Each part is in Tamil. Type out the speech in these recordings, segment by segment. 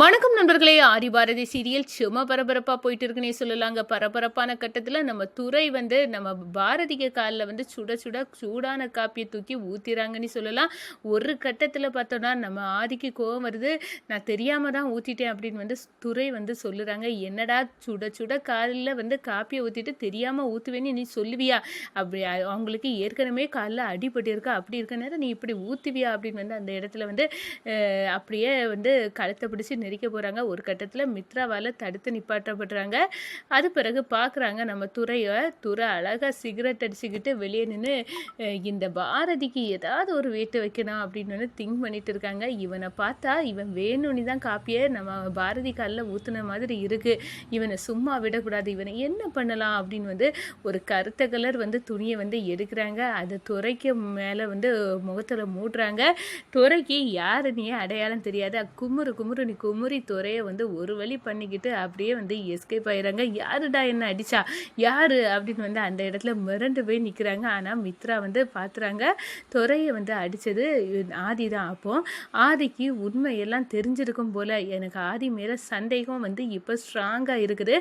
வணக்கம் நண்பர்களே. ஆதி பாரதி சீரியல் சும்மா பரபரப்பாக போயிட்டு இருக்குன்னே சொல்லலாங்க. பரபரப்பான கட்டத்தில் நம்ம துறை வந்து நம்ம பாரதிக காலில் வந்து சுட சுட சூடான காப்பியை தூக்கி ஊற்றிறாங்கன்னு சொல்லலாம். ஒரு கட்டத்தில் பார்த்தோன்னா நம்ம ஆதிக்கு கோவம் வருது. நான் தெரியாமல் தான் ஊற்றிட்டேன் அப்படின்னு வந்து துறை வந்து சொல்லுறாங்க. என்னடா சுட சுட காலில் வந்து காப்பியை ஊற்றிட்டு தெரியாமல் ஊற்றுவேன்னு நீ சொல்லுவியா? அப்படி அவங்களுக்கு ஏற்கனவே காலில் அடிபட்டிருக்கா அப்படி இருக்க நேரம் நீ இப்படி ஊற்றுவியா அப்படின்னு வந்து அந்த இடத்துல வந்து அப்படியே வந்து கழுத்தை பிடிச்சி நெரிக்க போகிறாங்க ஒரு கட்டத்தில் மித்ராவால் தடுத்து நிப்பாட்டப்படுறாங்க. அது பிறகு பார்க்குறாங்க நம்ம துறையை. துறை அழகாக சிகரெட் அடிச்சுக்கிட்டு வெளியே நின்று இந்த பாரதிக்கு ஏதாவது ஒரு வேட்டு வைக்கணும் அப்படின்னு வந்து திங்க் பண்ணிட்டு இருக்காங்க. இவனை பார்த்தா இவன் வேணும்னு தான் காப்பியை நம்ம பாரதி காலில் ஊற்றுன மாதிரி இருக்குது இவனை சும்மா விடக்கூடாது. இவனை என்ன பண்ணலாம் அப்படின்னு வந்து ஒரு கருத்த கலர் வந்து துணியை வந்து எடுக்கிறாங்க. அது துறைக்கு மேலே வந்து முகத்தில் மூடுறாங்க. துறைக்கு யாருன்னே அடையாளம் தெரியாது. குமுறு குமுறு நீ குமுறி துறையை வந்து ஒரு வழி பண்ணிக்கிட்டு அப்படியே வந்து எஸ்கேப் ஆயிடுறாங்க யாருடா என்ன அடிச்சா? யாரு? அப்படின்னு வந்து அந்த இடத்துல மிரண்டு போய் நிற்கிறாங்க ஆனால் மித்ரா வந்து பார்த்துறாங்க துறையை வந்து அடித்தது ஆதி தான். அப்போ ஆதிக்கு உண்மையெல்லாம் தெரிஞ்சிருக்கும் போல எனக்கு ஆதி மேலே சந்தேகம் வந்து இப்போ ஸ்ட்ராங்காக இருக்குது.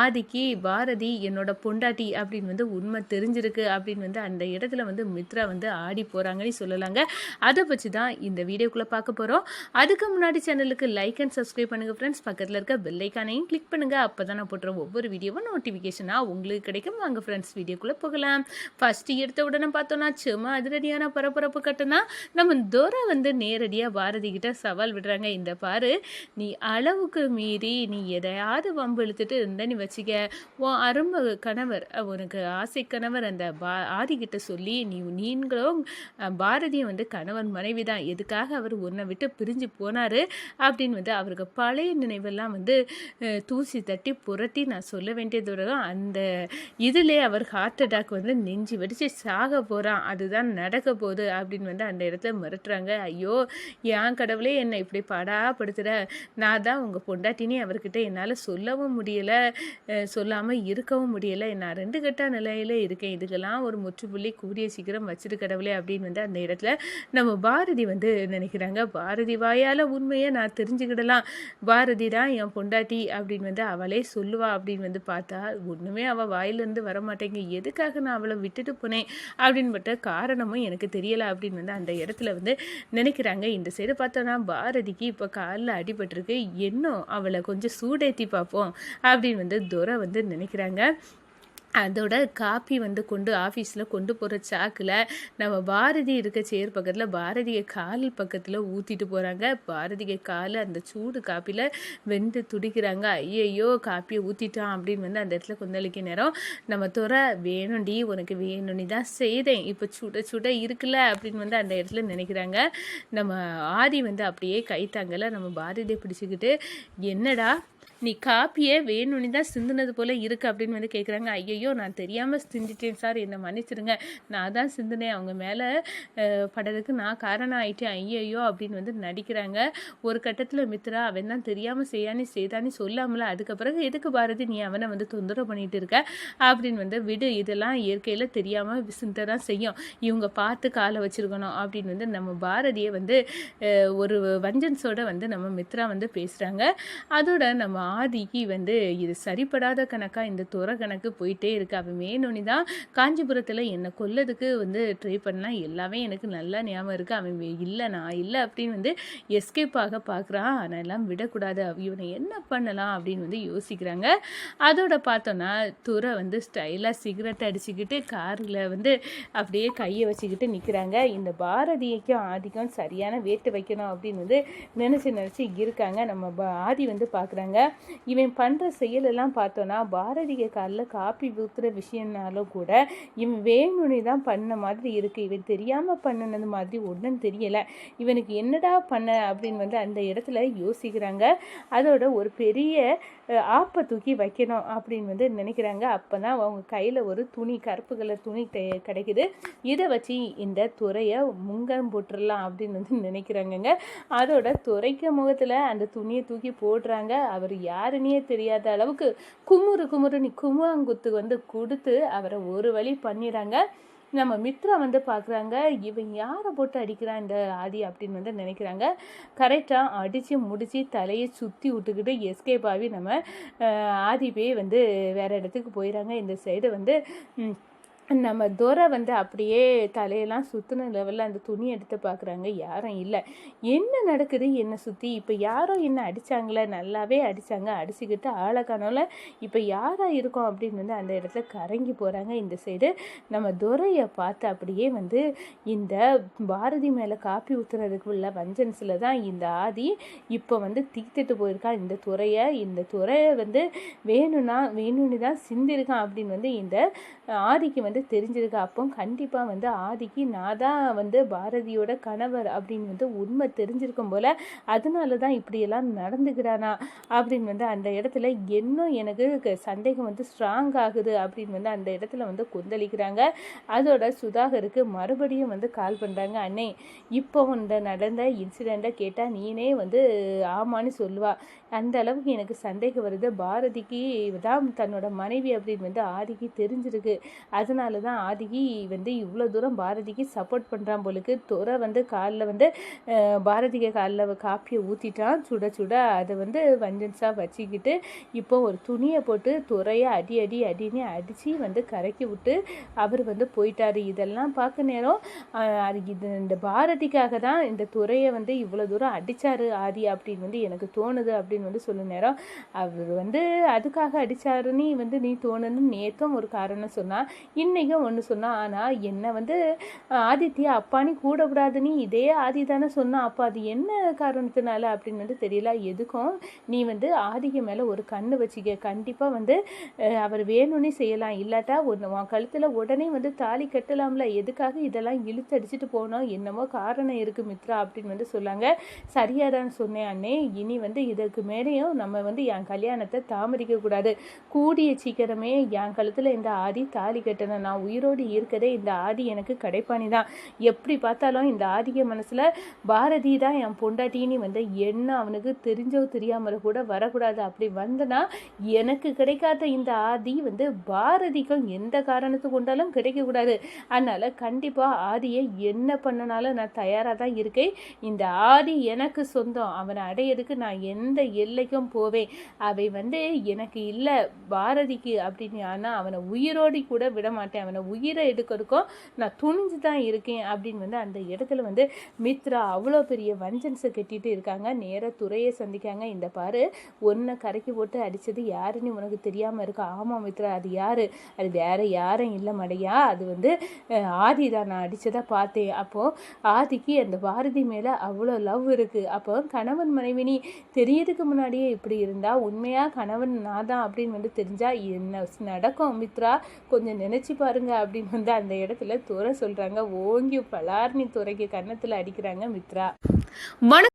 ஆதிக்கு பாரதி என்னோட பொண்டாட்டி அப்படின்னு வந்து உண்மை தெரிஞ்சிருக்கு அப்படின்னு வந்து அந்த இடத்துல வந்து மித்ரா வந்து ஆடி போகிறாங்கன்னு சொல்லலாங்க. அதை பற்றி தான் இந்த வீடியோக்குள்ளே பார்க்க போகிறோம் அதுக்கு முன்னாடி சேனலுக்கு லைக் அண்ட் சப்ஸ்கிரைப் பண்ணுங்கள் ஃப்ரெண்ட்ஸ் பக்கத்தில் இருக்க பெல்லைக்கானையும் கிளிக் பண்ணுங்கள் அப்போ தான் நான் போடுற ஒவ்வொரு வீடியோவும் நோட்டிஃபிகேஷனாக உங்களுக்கு கிடைக்கும். வாங்க ஃப்ரெண்ட்ஸ் வீடியோக்குள்ளே போகலாம். ஃபஸ்ட்டு எடுத்த உடனே பார்த்தோன்னா சும்மா அதிரடியான பரபரப்பு கட்டுனா நம்ம தோரா வந்து நேரடியாக பாரதி கிட்ட சவால் விடுறாங்க. இந்த பாரு நீ அளவுக்கு மீறி நீ எதையாவது வம்பு இழுத்துட்டு இருந்தால் நீ வச்சுக்க. உன் அரும்ப கணவர் உனக்கு ஆசை கணவர் அந்த பா ஆதிக்கிட்ட சொல்லி நீ நீங்களும் பாரதியும் வந்து கணவன் மனைவி தான் எதுக்காக அவர் உன்னை விட்டு பிரிஞ்சு போனார்? அப்படின்னு வந்து அவருக்கு பழைய நினைவெல்லாம் வந்து தூசி தட்டி புரட்டி நான் சொல்ல வேண்டியது அந்த இதிலே அவர் ஹார்ட் அட்டாக் வந்து நெஞ்சு வடித்து சாக போகிறான் அதுதான் நடக்க போகுது அப்படின்னு வந்து அந்த இடத்துல மிரட்டுறாங்க. ஐயோ என் கடவுளே என்னை இப்படி படாப்படுத்துகிற நான் தான் உங்கள் பொண்டாட்டினே அவர்கிட்ட என்னால் சொல்லவும் முடியலை. சொல்லாமல் இருக்கவும் முடியலை. நான் ரெண்டு கட்ட நிலையில் இருக்கேன். இதுக்கெல்லாம் ஒரு முற்றுப்புள்ளி கூடிய சீக்கிரம் வச்சிரு கடவுளே அப்படின்னு வந்து அந்த இடத்துல நம்ம பாரதி வந்து நினைக்கிறாங்க. பாரதி வாயால் உண்மையை நான் தெரிஞ்சு தெரிஞ்சுக்கிடலாம். பாரதி தான் என் பொண்டாட்டி அப்படின்னு வந்து அவளே சொல்லுவா அப்படின்னு வந்து பார்த்தா ஒன்றுமே அவள் வாயிலிருந்து வர மாட்டேங்க எதுக்காக நான் அவளை விட்டுட்டு போனேன்? அப்படின்பட்ட காரணமும் எனக்கு தெரியலை அப்படின்னு வந்து அந்த இடத்துல வந்து நினைக்கிறாங்க. இந்த சைடு பார்த்தோன்னா பாரதிக்கு இப்போ காலில் அடிபட்டிருக்கு. இன்னும் அவளை கொஞ்சம் சூடேற்றி பார்ப்போம் அப்படின்னு வந்து துரை வந்து நினைக்கிறாங்க. அதோட காப்பி வந்து கொண்டு ஆஃபீஸில் கொண்டு போகிற சாக்கில் நம்ம பாரதி இருக்க சேர் பக்கத்தில் பாரதிய கால் பக்கத்தில் ஊற்றிட்டு போகிறாங்க பாரதிய கால் அந்த சூடு காப்பியில் வெந்து துடிக்கிறாங்க. ஐயையோ காப்பியை ஊற்றிட்டான் அப்படின்னு வந்து அந்த இடத்துல கொந்தளிக்க நேரம் நம்ம துறை வேணும்டி உனக்கு வேணும்னு தான் செய்தேன். இப்போ சுட சுட இருக்குல்ல அப்படின்னு வந்து அந்த இடத்துல நினைக்கிறாங்க. நம்ம ஆதி வந்து அப்படியே கைத்தாங்கலை நம்ம பாரதியை பிடிச்சிக்கிட்டு என்னடா நீ காப்பியே வேணும்னு தான் சிந்தினது போல் இருக்கு அப்படின்னு வந்து கேட்குறாங்க ஐயையோ நான் தெரியாமல் சிந்திட்டேன் சார். என்னை மன்னிச்சிருங்க நான் தான் சிந்தினேன். அவங்க மேலே படுறதுக்கு நான் காரணம் ஆயிட்டேன். ஐயையோ அப்படின்னு வந்து நடிக்கிறாங்க. ஒரு கட்டத்தில் மித்ரா அவன் தான் தெரியாமல் செய்யானே செய்தானே சொல்லாமல. அதுக்கு பிறகு எதுக்கு பாரதி நீ அவனை வந்து தொந்தரவு பண்ணிட்டு இருக்க? அப்படின்னு வந்து விடு. இதெல்லாம் இயற்கையில் தெரியாமல் சிந்த தான் செய்யும். இவங்க பார்த்து காலை வச்சிருக்கணும் அப்படின்னு வந்து நம்ம பாரதியை வந்து ஒரு வஞ்சன்ஸோட வந்து நம்ம மித்ரா வந்து பேசுகிறாங்க அதோட நம்ம ஆதிக்கு வந்து இது சரிப்படாத கணக்காக இந்த துறை கணக்கு போயிட்டே இருக்கு. அவன் வேணும்னு தான் காஞ்சிபுரத்தில் என்னை கொல்லதுக்கு வந்து ட்ரை பண்ணலாம் எல்லாமே எனக்கு நல்லா ஞாபகம் இருக்குது அவன் இல்லை நான் இல்லை அப்படின்னு வந்து எஸ்கேப் ஆக பார்க்குறான் ஆனால் எல்லாம் விடக்கூடாது. அவ- இவனை என்ன பண்ணலாம் அப்படின்னு வந்து யோசிக்கிறாங்க. அதோட பார்த்தோன்னா துறை வந்து ஸ்டைலாக சிகரெட் அடிச்சுக்கிட்டு காரில் வந்து அப்படியே கையை வச்சுக்கிட்டு நிற்கிறாங்க இந்த பாரதியைக்கும் ஆதிக்கும் சரியான வேட்டு வைக்கணும் அப்படின்னு வந்து நினச்சி நினச்சி இருக்காங்க. நம்ம ஆதி வந்து பார்க்குறாங்க இவன் பண்ணுற செயலெல்லாம் பார்த்தோன்னா பாரதிய காலில் காப்பி ஊற்றுற விஷயம்னாலும் கூட இவன் வேணும்னு தான் பண்ண மாதிரி இருக்குது இவன் தெரியாமல் பண்ணினது மாதிரி ஒன்றும் தெரியலை. இவனுக்கு என்னடா பண்ண அப்படின்னு வந்து அந்த இடத்துல யோசிக்கிறாங்க. அதோட ஒரு பெரிய ஆப்பை தூக்கி வைக்கணும் அப்படின்னு வந்து நினைக்கிறாங்க. அப்போ தான் அவங்க கையில் ஒரு துணி கருப்பு கலர் துணி கிடைக்குது. இதை வச்சு இந்த துறையை முங்கம் போட்டுடலாம் அப்படின்னு வந்து நினைக்கிறாங்கங்க. அதோட துறைக்க முகத்தில் அந்த துணியை தூக்கி போடுறாங்க. அவர் யாருன்னே தெரியாத அளவுக்கு குமுறு குமுறுன்னு குமுவாங்குத்து வந்து கொடுத்து அவரை ஒரு வழி பண்ணிடுறாங்க. நம்ம மித்ரா வந்து பார்க்குறாங்க இவன் யாரை போட்டு அடிக்கிறான் இந்த ஆதி அப்படின்னு வந்து நினைக்கிறாங்க. கரெக்டாக அடித்து முடித்து தலையை சுற்றி விட்டுக்கிட்டு எஸ்கேப் ஆகி நம்ம ஆதி போய் வந்து வேறு இடத்துக்கு போயிடறாங்க. இந்த சைடு வந்து நம்ம துரை வந்து அப்படியே தலையெல்லாம் சுற்றின லெவலில் அந்த துணி எடுத்து பார்க்குறாங்க யாரும் இல்லை. என்ன நடக்குது? என்னை சுற்றி இப்போ யாரோ என்ன அடித்தாங்களே நல்லாவே அடித்தாங்க அடிச்சுக்கிட்டு ஆளக்கானோல இப்போ யாராக இருக்கோம் அப்படின்னு வந்து அந்த இடத்துல கரங்கி போகிறாங்க இந்த சைடு நம்ம துரையை பார்த்து அப்படியே வந்து இந்த பாரதி மேலே காப்பி ஊற்றுறதுக்கு உள்ள வஞ்சன்ஸில் தான் இந்த ஆதி இப்போ வந்து தீத்துட்டு போயிருக்கான் இந்த துறையை இந்த துறையை வந்து வேணும்னா வேணும்னு தான் சிந்திருக்கான் அப்படின்னு வந்து இந்த ஆதிக்கு வந்து தெரிஞ்சிருக்கு. அப்போ கண்டிப்பாக வந்து ஆதிக்கு நான் தான் வந்து பாரதியோட கணவர் அப்படின்னு வந்து உண்மை தெரிஞ்சிருக்கும் போல் அதனால தான் இப்படியெல்லாம் நடந்துக்கிறானா அப்படின்னு வந்து அந்த இடத்துல இன்னும் எனக்கு சந்தேகம் வந்து ஸ்ட்ராங் ஆகுது அப்படின்னு வந்து அந்த இடத்துல வந்து கொந்தளிக்கிறாங்க. அதோட சுதாகருக்கு மறுபடியும் வந்து கால் பண்ணுறாங்க அண்ணே இப்போ இந்த நடந்த இன்சிடெண்ட்டை கேட்டால் நீனே வந்து ஆமான்னு சொல்லுவா. அந்த அளவுக்கு எனக்கு சந்தேகம் வருது. பாரதிக்கு தான் தன்னோட மனைவி அப்படின்னு வந்து ஆதிக்கு தெரிஞ்சிருக்கு. அதனால தான் ஆதிக்கு வந்து இவ்வளோ தூரம் பாரதிக்கு சப்போர்ட் பண்ணுறான் போலுக்கு. துறை வந்து காலில் வந்து பாரதிக்கு காலில் காப்பியை ஊற்றிட்டான் சுட சுட அதை வந்து வஞ்சன்ஸாக வச்சுக்கிட்டு இப்போ ஒரு துணியை போட்டு துறையை அடி அடி அடின்னு அடித்து வந்து கரைக்கி விட்டு அவர் வந்து போயிட்டார். இதெல்லாம் பார்க்க நேரம் அது இது இந்த பாரதிக்காக தான் இந்த துறையை வந்து இவ்வளோ தூரம் அடிச்சாரு ஆதி அப்படின்னு வந்து எனக்கு தோணுது அப்படின்னு வந்து சொல்ல நேரம். அவர் வந்து அதுக்காக அடித்தாருன்னு வந்து நீ தோணுன்னு நேற்றும் ஒரு காரணம் சொன்னால் இன்னும் இன்னைக்கும் ஒன்று சொன்னான் ஆனால் என்னை வந்து ஆதித்யா அப்பானி கூட நீ இதே ஆதி தானே சொன்னா. அப்போ அது என்ன காரணத்தினால அப்படின்னு வந்து தெரியல. எதுக்கும் நீ வந்து ஆதிக்கு மேலே ஒரு கண்ணு வச்சுக்க. கண்டிப்பாக வந்து அவர் வேணும்னே செய்யலாம். இல்லாட்டா ஒன்று உன் கழுத்தில் உடனே வந்து தாலி கட்டலாம்ல. எதுக்காக இதெல்லாம் இழுத்து அடிச்சுட்டு போனோம்? என்னமோ காரணம் இருக்குது மித்ரா அப்படின்னு வந்து சொல்லாங்க சரியாக தான் சொன்னேன் அண்ணே. இனி வந்து இதற்கு மேலேயும் நம்ம வந்து என் கல்யாணத்தை தாமதிக்கக்கூடாது. கூடிய சீக்கிரமே என் கழுத்தில் இந்த ஆதி தாலி கட்டணும் நான் உயிரோடு இருக்கதே இந்த ஆதி எனக்கு கடைப்பாணி தான் எப்படி பார்த்தாலும் இந்த ஆதிய மனசில் பாரதி தான் என் பொண்டாட்டின்னு வந்து என்ன அவனுக்கு தெரிஞ்சோ தெரியாமல் கூட வரக்கூடாது. அப்படி வந்தனா எனக்கு கிடைக்காத இந்த ஆதி வந்து பாரதிக்கும் எந்த காரணத்துக்கு கொண்டாலும் கிடைக்கக்கூடாது. அதனால் கண்டிப்பாக ஆதியை என்ன பண்ணனாலும் நான் தயாராக தான் இருக்கேன். இந்த ஆதி எனக்கு சொந்தம். அவனை அடையிறதுக்கு நான் எந்த எல்லைக்கும் போவேன். அவை வந்து எனக்கு இல்லை பாரதிக்கு அப்படின்னு. ஆனால் அவனை உயிரோடி கூட விட மாட்டேன். அவனை உயிரை எடுக்கிறதுக்கும் நான் துணிஞ்சு தான் இருக்கேன் அப்படின்னு வந்து அந்த இடத்துல வந்து மித்ரா அவ்வளோ பெரிய வஞ்சன்ஸை கட்டிட்டு இருக்காங்க. நேராக துறையை சந்திக்காங்க. இந்த பாரு ஒன்றை கரைக்கி போட்டு அடித்தது யாருன்னு உனக்கு தெரியாமல் இருக்கா? ஆமாம் மித்ரா அது யார்? அது வேற யாரும் இல்லை மடையா. அது வந்து ஆதி தான் நான் அடித்ததை பார்த்தேன். அப்போது ஆதிக்கு அந்த பாரதி மேலே அவ்வளோ லவ் இருக்குது அப்போ கணவன் மனைவினி தெரியறதுக்கு முன்னாடியே இப்படி இருந்தால் உண்மையாக கணவன் நான் தான் அப்படின்னு வந்து தெரிஞ்சால் என்ன நடக்கும் மித்ரா? கொஞ்சம் நினச்சி பாருங்க அப்படின்னு வந்து அந்த இடத்துல துறை சொல்கிறாங்க ஓங்கி பலார்னி துறைக்கு கன்னத்தில் அடிக்கிறாங்க மித்ரா. வணக்கம்.